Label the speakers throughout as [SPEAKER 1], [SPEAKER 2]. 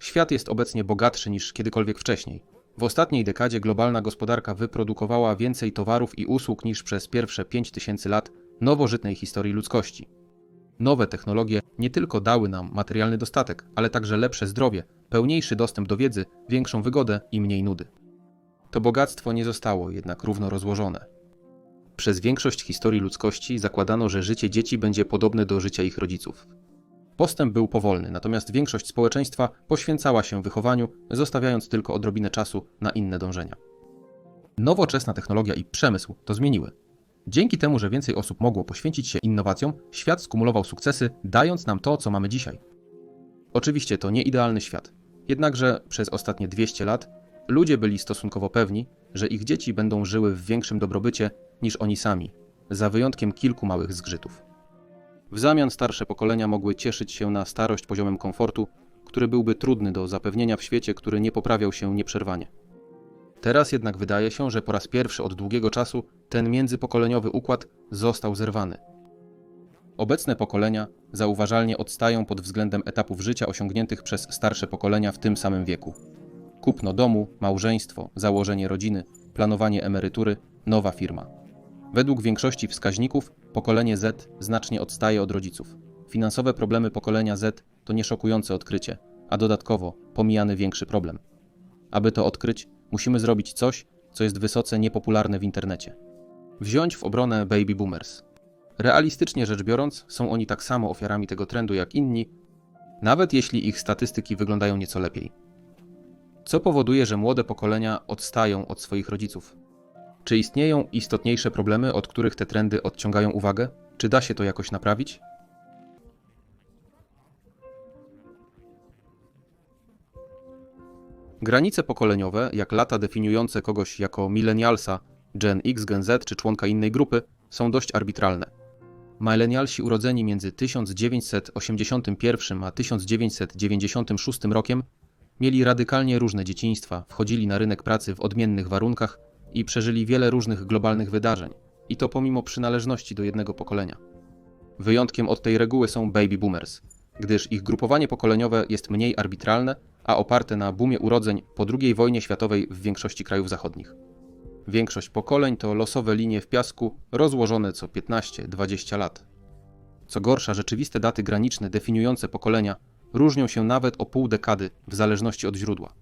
[SPEAKER 1] Świat jest obecnie bogatszy niż kiedykolwiek wcześniej. W ostatniej dekadzie globalna gospodarka wyprodukowała więcej towarów i usług niż przez pierwsze 5000 lat nowożytnej historii ludzkości. Nowe technologie nie tylko dały nam materialny dostatek, ale także lepsze zdrowie, pełniejszy dostęp do wiedzy, większą wygodę i mniej nudy. To bogactwo nie zostało jednak równo rozłożone. Przez większość historii ludzkości zakładano, że życie dzieci będzie podobne do życia ich rodziców. Postęp był powolny, natomiast większość społeczeństwa poświęcała się wychowaniu, zostawiając tylko odrobinę czasu na inne dążenia. Nowoczesna technologia i przemysł to zmieniły. Dzięki temu, że więcej osób mogło poświęcić się innowacjom, świat skumulował sukcesy, dając nam to, co mamy dzisiaj. Oczywiście to nie idealny świat. Jednakże przez ostatnie 200 lat ludzie byli stosunkowo pewni, że ich dzieci będą żyły w większym dobrobycie niż oni sami, za wyjątkiem kilku małych zgrzytów. W zamian starsze pokolenia mogły cieszyć się na starość poziomem komfortu, który byłby trudny do zapewnienia w świecie, który nie poprawiał się nieprzerwanie. Teraz jednak wydaje się, że po raz pierwszy od długiego czasu ten międzypokoleniowy układ został zerwany. Obecne pokolenia zauważalnie odstają pod względem etapów życia osiągniętych przez starsze pokolenia w tym samym wieku. Kupno domu, małżeństwo, założenie rodziny, planowanie emerytury, nowa firma. Według większości wskaźników pokolenie Z znacznie odstaje od rodziców. Finansowe problemy pokolenia Z to nieszokujące odkrycie, a dodatkowo pomijany większy problem. Aby to odkryć, musimy zrobić coś, co jest wysoce niepopularne w internecie. Wziąć w obronę baby boomers. Realistycznie rzecz biorąc, są oni tak samo ofiarami tego trendu jak inni, nawet jeśli ich statystyki wyglądają nieco lepiej. Co powoduje, że młode pokolenia odstają od swoich rodziców? Czy istnieją istotniejsze problemy, od których te trendy odciągają uwagę? Czy da się to jakoś naprawić? Granice pokoleniowe, jak lata definiujące kogoś jako millennialsa, Gen X, Gen Z czy członka innej grupy, są dość arbitralne. Millennialsi urodzeni między 1981 a 1996 rokiem mieli radykalnie różne dzieciństwa, wchodzili na rynek pracy w odmiennych warunkach i przeżyli wiele różnych globalnych wydarzeń, i to pomimo przynależności do jednego pokolenia. Wyjątkiem od tej reguły są baby boomers, gdyż ich grupowanie pokoleniowe jest mniej arbitralne, a oparte na boomie urodzeń po II wojnie światowej w większości krajów zachodnich. Większość pokoleń to losowe linie w piasku rozłożone co 15-20 lat. Co gorsza, rzeczywiste daty graniczne definiujące pokolenia różnią się nawet o pół dekady w zależności od źródła.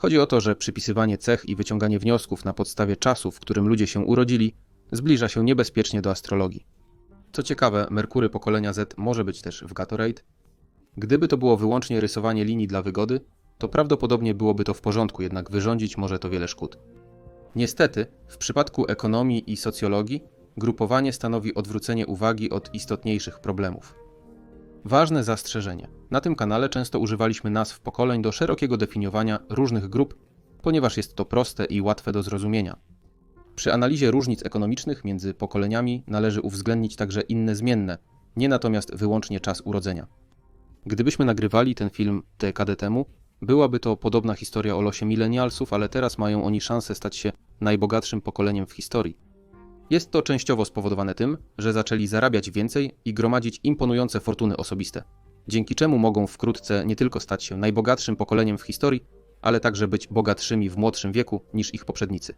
[SPEAKER 1] Chodzi o to, że przypisywanie cech i wyciąganie wniosków na podstawie czasu, w którym ludzie się urodzili, zbliża się niebezpiecznie do astrologii. Co ciekawe, Merkury pokolenia Z może być też w Gatorade. Gdyby to było wyłącznie rysowanie linii dla wygody, to prawdopodobnie byłoby to w porządku, jednak wyrządzić może to wiele szkód. Niestety, w przypadku ekonomii i socjologii, grupowanie stanowi odwrócenie uwagi od istotniejszych problemów. Ważne zastrzeżenie. Na tym kanale często używaliśmy nazw pokoleń do szerokiego definiowania różnych grup, ponieważ jest to proste i łatwe do zrozumienia. Przy analizie różnic ekonomicznych między pokoleniami należy uwzględnić także inne zmienne, nie natomiast wyłącznie czas urodzenia. Gdybyśmy nagrywali ten film dekadę temu, byłaby to podobna historia o losie milenialsów, ale teraz mają oni szansę stać się najbogatszym pokoleniem w historii. Jest to częściowo spowodowane tym, że zaczęli zarabiać więcej i gromadzić imponujące fortuny osobiste, dzięki czemu mogą wkrótce nie tylko stać się najbogatszym pokoleniem w historii, ale także być bogatszymi w młodszym wieku niż ich poprzednicy.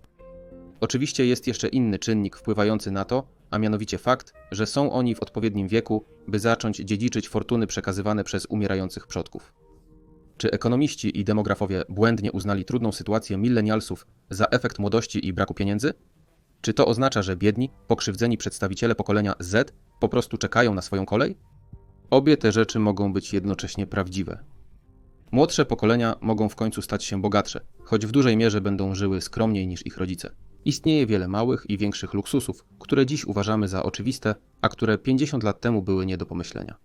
[SPEAKER 1] Oczywiście jest jeszcze inny czynnik wpływający na to, a mianowicie fakt, że są oni w odpowiednim wieku, by zacząć dziedziczyć fortuny przekazywane przez umierających przodków. Czy ekonomiści i demografowie błędnie uznali trudną sytuację milenialsów za efekt młodości i braku pieniędzy? Czy to oznacza, że biedni, pokrzywdzeni przedstawiciele pokolenia Z po prostu czekają na swoją kolej? Obie te rzeczy mogą być jednocześnie prawdziwe. Młodsze pokolenia mogą w końcu stać się bogatsze, choć w dużej mierze będą żyły skromniej niż ich rodzice. Istnieje wiele małych i większych luksusów, które dziś uważamy za oczywiste, a które 50 lat temu były nie do pomyślenia.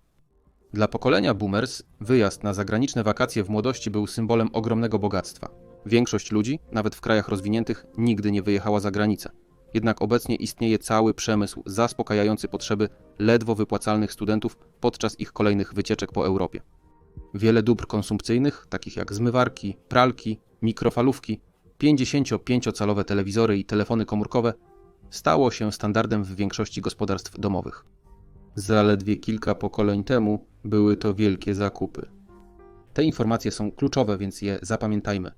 [SPEAKER 1] Dla pokolenia boomers wyjazd na zagraniczne wakacje w młodości był symbolem ogromnego bogactwa. Większość ludzi, nawet w krajach rozwiniętych, nigdy nie wyjechała za granicę. Jednak obecnie istnieje cały przemysł zaspokajający potrzeby ledwo wypłacalnych studentów podczas ich kolejnych wycieczek po Europie. Wiele dóbr konsumpcyjnych, takich jak zmywarki, pralki, mikrofalówki, 55-calowe telewizory i telefony komórkowe, stało się standardem w większości gospodarstw domowych. Zaledwie kilka pokoleń temu były to wielkie zakupy. Te informacje są kluczowe, więc je zapamiętajmy.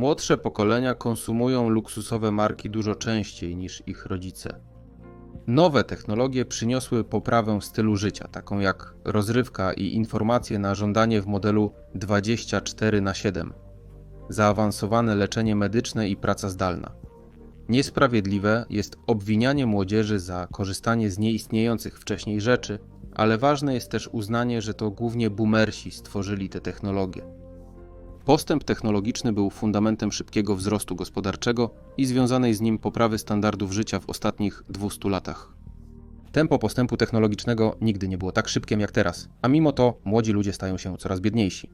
[SPEAKER 1] Młodsze pokolenia konsumują luksusowe marki dużo częściej niż ich rodzice. Nowe technologie przyniosły poprawę stylu życia, taką jak rozrywka i informacje na żądanie w modelu 24 na 7, zaawansowane leczenie medyczne i praca zdalna. Niesprawiedliwe jest obwinianie młodzieży za korzystanie z nieistniejących wcześniej rzeczy, ale ważne jest też uznanie, że to głównie boomersi stworzyli te technologie. Postęp technologiczny był fundamentem szybkiego wzrostu gospodarczego i związanej z nim poprawy standardów życia w ostatnich 200 latach. Tempo postępu technologicznego nigdy nie było tak szybkiem jak teraz, a mimo to młodzi ludzie stają się coraz biedniejsi.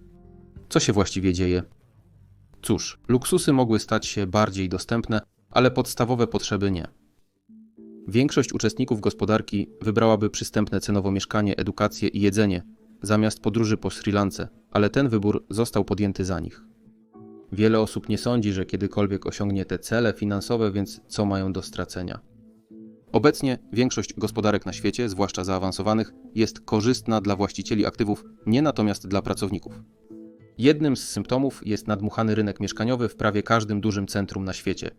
[SPEAKER 1] Co się właściwie dzieje? Cóż, luksusy mogły stać się bardziej dostępne, ale podstawowe potrzeby nie. Większość uczestników gospodarki wybrałaby przystępne cenowo mieszkanie, edukację i jedzenie, zamiast podróży po Sri Lance, ale ten wybór został podjęty za nich. Wiele osób nie sądzi, że kiedykolwiek osiągnie te cele finansowe, więc co mają do stracenia? Obecnie większość gospodarek na świecie, zwłaszcza zaawansowanych, jest korzystna dla właścicieli aktywów, nie natomiast dla pracowników. Jednym z symptomów jest nadmuchany rynek mieszkaniowy w prawie każdym dużym centrum na świecie.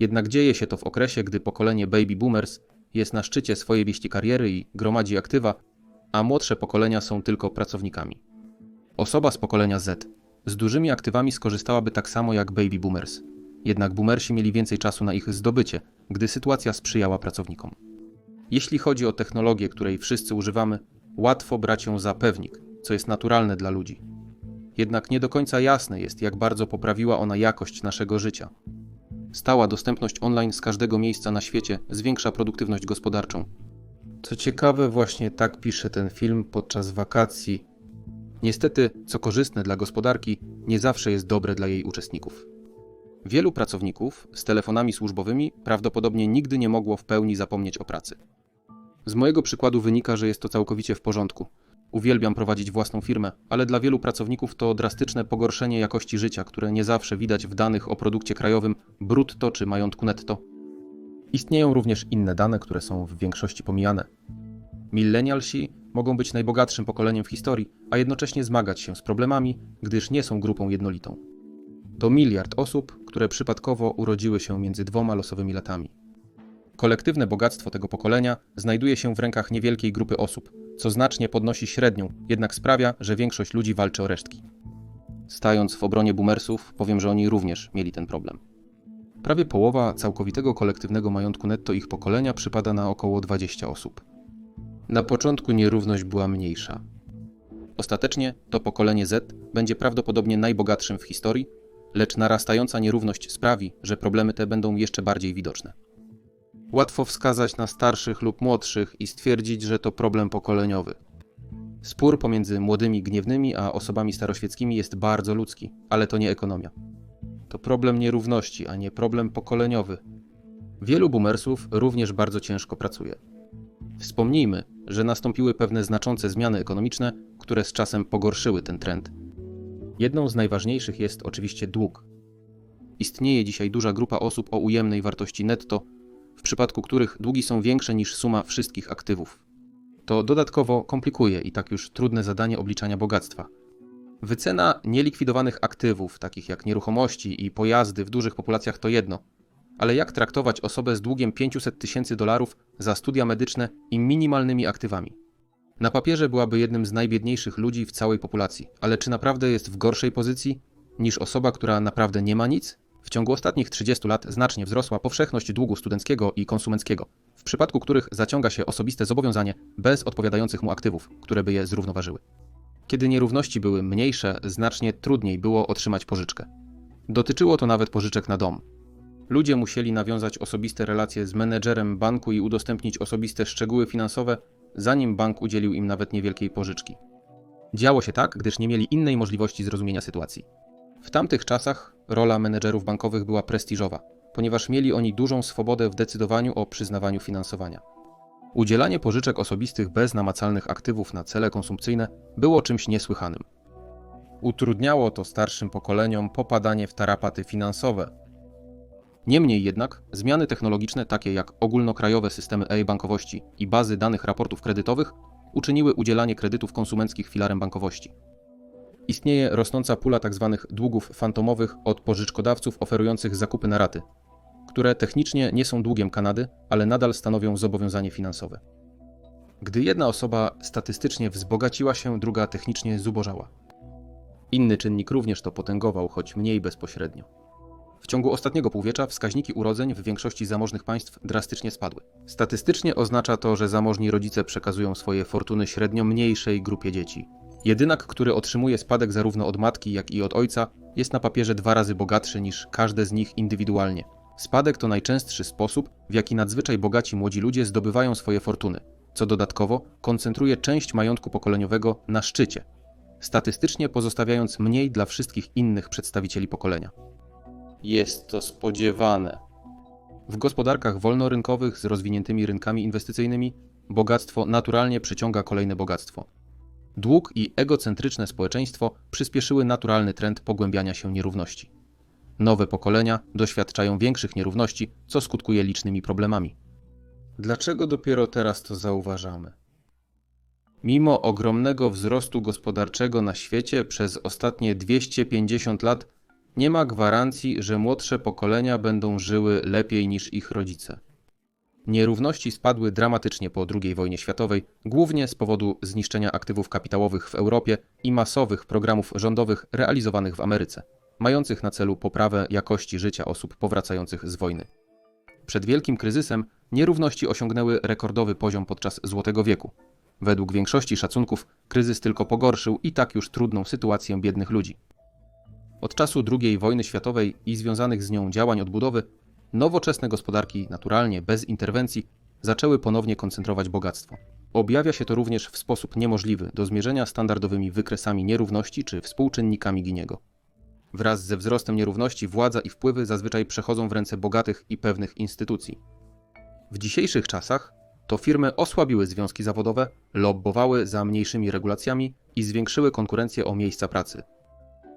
[SPEAKER 1] Jednak dzieje się to w okresie, gdy pokolenie baby boomers jest na szczycie swojej wieści kariery i gromadzi aktywa, a młodsze pokolenia są tylko pracownikami. Osoba z pokolenia Z z dużymi aktywami skorzystałaby tak samo jak baby boomers. Jednak boomersi mieli więcej czasu na ich zdobycie, gdy sytuacja sprzyjała pracownikom. Jeśli chodzi o technologię, której wszyscy używamy, łatwo brać ją za pewnik, co jest naturalne dla ludzi. Jednak nie do końca jasne jest, jak bardzo poprawiła ona jakość naszego życia. Stała dostępność online z każdego miejsca na świecie zwiększa produktywność gospodarczą, co ciekawe, właśnie tak pisze ten film podczas wakacji. Niestety, co korzystne dla gospodarki, nie zawsze jest dobre dla jej uczestników. Wielu pracowników z telefonami służbowymi prawdopodobnie nigdy nie mogło w pełni zapomnieć o pracy. Z mojego przykładu wynika, że jest to całkowicie w porządku. Uwielbiam prowadzić własną firmę, ale dla wielu pracowników to drastyczne pogorszenie jakości życia, które nie zawsze widać w danych o produkcie krajowym brutto czy majątku netto. Istnieją również inne dane, które są w większości pomijane. Millennialsi mogą być najbogatszym pokoleniem w historii, a jednocześnie zmagać się z problemami, gdyż nie są grupą jednolitą. To miliard osób, które przypadkowo urodziły się między dwoma losowymi latami. Kolektywne bogactwo tego pokolenia znajduje się w rękach niewielkiej grupy osób, co znacznie podnosi średnią, jednak sprawia, że większość ludzi walczy o resztki. Stając w obronie boomersów, powiem, że oni również mieli ten problem. Prawie połowa całkowitego kolektywnego majątku netto ich pokolenia przypada na około 20 osób. Na początku nierówność była mniejsza. Ostatecznie to pokolenie Z będzie prawdopodobnie najbogatszym w historii, lecz narastająca nierówność sprawi, że problemy te będą jeszcze bardziej widoczne. Łatwo wskazać na starszych lub młodszych i stwierdzić, że to problem pokoleniowy. Spór pomiędzy młodymi gniewnymi a osobami staroświeckimi jest bardzo ludzki, ale to nie ekonomia. To problem nierówności, a nie problem pokoleniowy. Wielu boomersów również bardzo ciężko pracuje. Wspomnijmy, że nastąpiły pewne znaczące zmiany ekonomiczne, które z czasem pogorszyły ten trend. Jedną z najważniejszych jest oczywiście dług. Istnieje dzisiaj duża grupa osób o ujemnej wartości netto, w przypadku których długi są większe niż suma wszystkich aktywów. To dodatkowo komplikuje i tak już trudne zadanie obliczania bogactwa. Wycena nielikwidowanych aktywów, takich jak nieruchomości i pojazdy w dużych populacjach to jedno, ale jak traktować osobę z długiem 500 tysięcy dolarów za studia medyczne i minimalnymi aktywami? Na papierze byłaby jednym z najbiedniejszych ludzi w całej populacji, ale czy naprawdę jest w gorszej pozycji niż osoba, która naprawdę nie ma nic? W ciągu ostatnich 30 lat znacznie wzrosła powszechność długu studenckiego i konsumenckiego, w przypadku których zaciąga się osobiste zobowiązanie bez odpowiadających mu aktywów, które by je zrównoważyły. Kiedy nierówności były mniejsze, znacznie trudniej było otrzymać pożyczkę. Dotyczyło to nawet pożyczek na dom. Ludzie musieli nawiązać osobiste relacje z menedżerem banku i udostępnić osobiste szczegóły finansowe, zanim bank udzielił im nawet niewielkiej pożyczki. Działo się tak, gdyż nie mieli innej możliwości zrozumienia sytuacji. W tamtych czasach rola menedżerów bankowych była prestiżowa, ponieważ mieli oni dużą swobodę w decydowaniu o przyznawaniu finansowania. Udzielanie pożyczek osobistych bez namacalnych aktywów na cele konsumpcyjne było czymś niesłychanym. Utrudniało to starszym pokoleniom popadanie w tarapaty finansowe. Niemniej jednak zmiany technologiczne takie jak ogólnokrajowe systemy e-bankowości i bazy danych raportów kredytowych uczyniły udzielanie kredytów konsumenckich filarem bankowości. istnieje rosnąca pula tzw. długów fantomowych od pożyczkodawców oferujących zakupy na raty, które technicznie nie są długiem Kanady, ale nadal stanowią zobowiązanie finansowe. Gdy jedna osoba statystycznie wzbogaciła się, druga technicznie zubożała. Inny czynnik również to potęgował, choć mniej bezpośrednio. W ciągu ostatniego półwiecza wskaźniki urodzeń w większości zamożnych państw drastycznie spadły. Statystycznie oznacza to, że zamożni rodzice przekazują swoje fortuny średnio mniejszej grupie dzieci. Jedynak, który otrzymuje spadek zarówno od matki, jak i od ojca, jest na papierze dwa razy bogatszy niż każde z nich indywidualnie. Spadek to najczęstszy sposób, w jaki nadzwyczaj bogaci młodzi ludzie zdobywają swoje fortuny, co dodatkowo koncentruje część majątku pokoleniowego na szczycie, statystycznie pozostawiając mniej dla wszystkich innych przedstawicieli pokolenia. Jest to spodziewane. W gospodarkach wolnorynkowych z rozwiniętymi rynkami inwestycyjnymi bogactwo naturalnie przyciąga kolejne bogactwo. Dług i egocentryczne społeczeństwo przyspieszyły naturalny trend pogłębiania się nierówności. Nowe pokolenia doświadczają większych nierówności, co skutkuje licznymi problemami. Dlaczego dopiero teraz to zauważamy? Mimo ogromnego wzrostu gospodarczego na świecie przez ostatnie 250 lat, nie ma gwarancji, że młodsze pokolenia będą żyły lepiej niż ich rodzice. Nierówności spadły dramatycznie po II wojnie światowej, głównie z powodu zniszczenia aktywów kapitałowych w Europie i masowych programów rządowych realizowanych w Ameryce, mających na celu poprawę jakości życia osób powracających z wojny. Przed wielkim kryzysem nierówności osiągnęły rekordowy poziom podczas Złotego Wieku. Według większości szacunków kryzys tylko pogorszył i tak już trudną sytuację biednych ludzi. Od czasu II wojny światowej i związanych z nią działań odbudowy, nowoczesne gospodarki naturalnie, bez interwencji, zaczęły ponownie koncentrować bogactwo. Objawia się to również w sposób niemożliwy do zmierzenia standardowymi wykresami nierówności czy współczynnikami Giniego. Wraz ze wzrostem nierówności władza i wpływy zazwyczaj przechodzą w ręce bogatych i pewnych instytucji. W dzisiejszych czasach to firmy osłabiły związki zawodowe, lobbowały za mniejszymi regulacjami i zwiększyły konkurencję o miejsca pracy.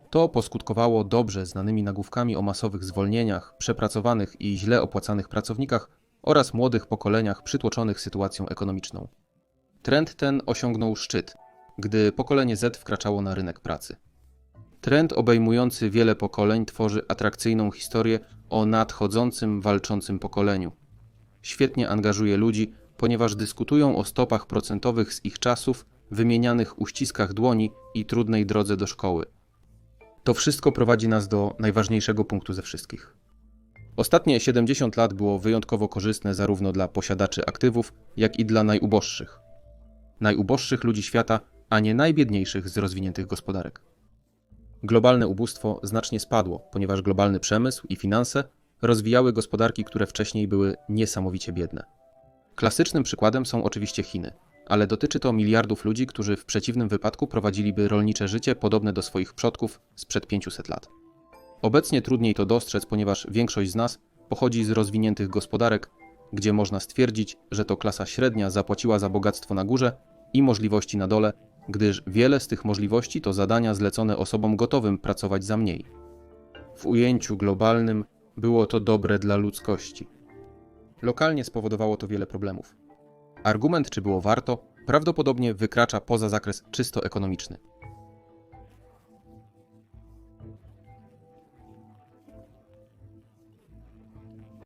[SPEAKER 1] To poskutkowało dobrze znanymi nagłówkami o masowych zwolnieniach, przepracowanych i źle opłacanych pracownikach oraz młodych pokoleniach przytłoczonych sytuacją ekonomiczną. Trend ten osiągnął szczyt, gdy pokolenie Z wkraczało na rynek pracy. Trend obejmujący wiele pokoleń tworzy atrakcyjną historię o nadchodzącym, walczącym pokoleniu. Świetnie angażuje ludzi, ponieważ dyskutują o stopach procentowych z ich czasów, wymienianych uściskach dłoni i trudnej drodze do szkoły. To wszystko prowadzi nas do najważniejszego punktu ze wszystkich. Ostatnie 70 lat było wyjątkowo korzystne zarówno dla posiadaczy aktywów, jak i dla najuboższych. Najuboższych ludzi świata, a nie najbiedniejszych z rozwiniętych gospodarek. Globalne ubóstwo znacznie spadło, ponieważ globalny przemysł i finanse rozwijały gospodarki, które wcześniej były niesamowicie biedne. Klasycznym przykładem są oczywiście Chiny, ale dotyczy to miliardów ludzi, którzy w przeciwnym wypadku prowadziliby rolnicze życie podobne do swoich przodków sprzed 500 lat. Obecnie trudniej to dostrzec, ponieważ większość z nas pochodzi z rozwiniętych gospodarek, gdzie można stwierdzić, że to klasa średnia zapłaciła za bogactwo na górze i możliwości na dole, gdyż wiele z tych możliwości to zadania zlecone osobom gotowym pracować za mniej. W ujęciu globalnym było to dobre dla ludzkości. Lokalnie spowodowało to wiele problemów. Argument, czy było warto, prawdopodobnie wykracza poza zakres czysto ekonomiczny.